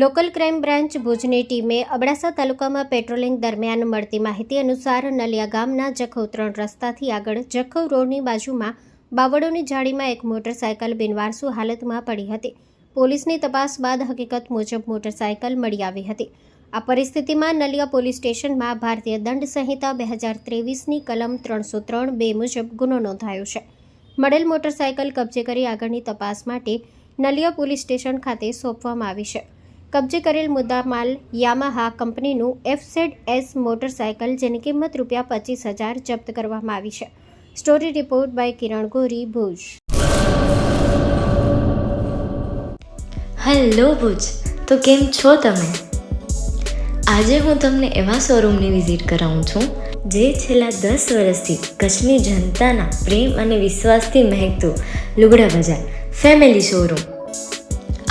Local crime branch ભુજની ટીમે અબડાસા તાલુકામાં પેટ્રોલિંગ દરમિયાન મળતી માહિતી અનુસાર નલિયા ગામના જખૌ ત્રણ રસ્તાથી આગળ જખૌ રોડની બાજુમાં બાવળોની જાળીમાં એક મોટરસાયકલ બિનવારસુ હાલતમાં પડી હતી. પોલીસની તપાસ બાદ હકીકત મુજબ મોટરસાયકલ મળી આવી હતી. આ પરિસ્થિતિમાં નલિયા પોલીસ સ્ટેશનમાં ભારતીય દંડ સંહિતા બે હજાર ત્રેવીસની કલમ ત્રણસો ત્રણ બે મુજબ ગુનો નોંધાયો છે. મળેલ મોટરસાયકલ કબજે કરી આગળની તપાસ માટે નલિયા પોલીસ સ્ટેશન ખાતે સોંપવામાં આવી છે. કબજે કરેલ મુદ્દામાલ યામાહા કંપનીનું એફસેડ એસ મોટરસાયકલ જેની કિંમત રૂપિયા પચીસ હજાર જપ્ત કરવામાં આવી છે. Story report by Kiran Gori, Bhuj. Hello Bhuj, તો કેમ છો તમે? આજે હું તમને એવા શોરૂમની વિઝિટ કરાવું છું, જે છેલ્લા દસ વર્ષથી કચ્છની જનતાના પ્રેમ અને વિશ્વાસથી મહેકતું લુગડા બજાર, ફેમિલી શોરૂમ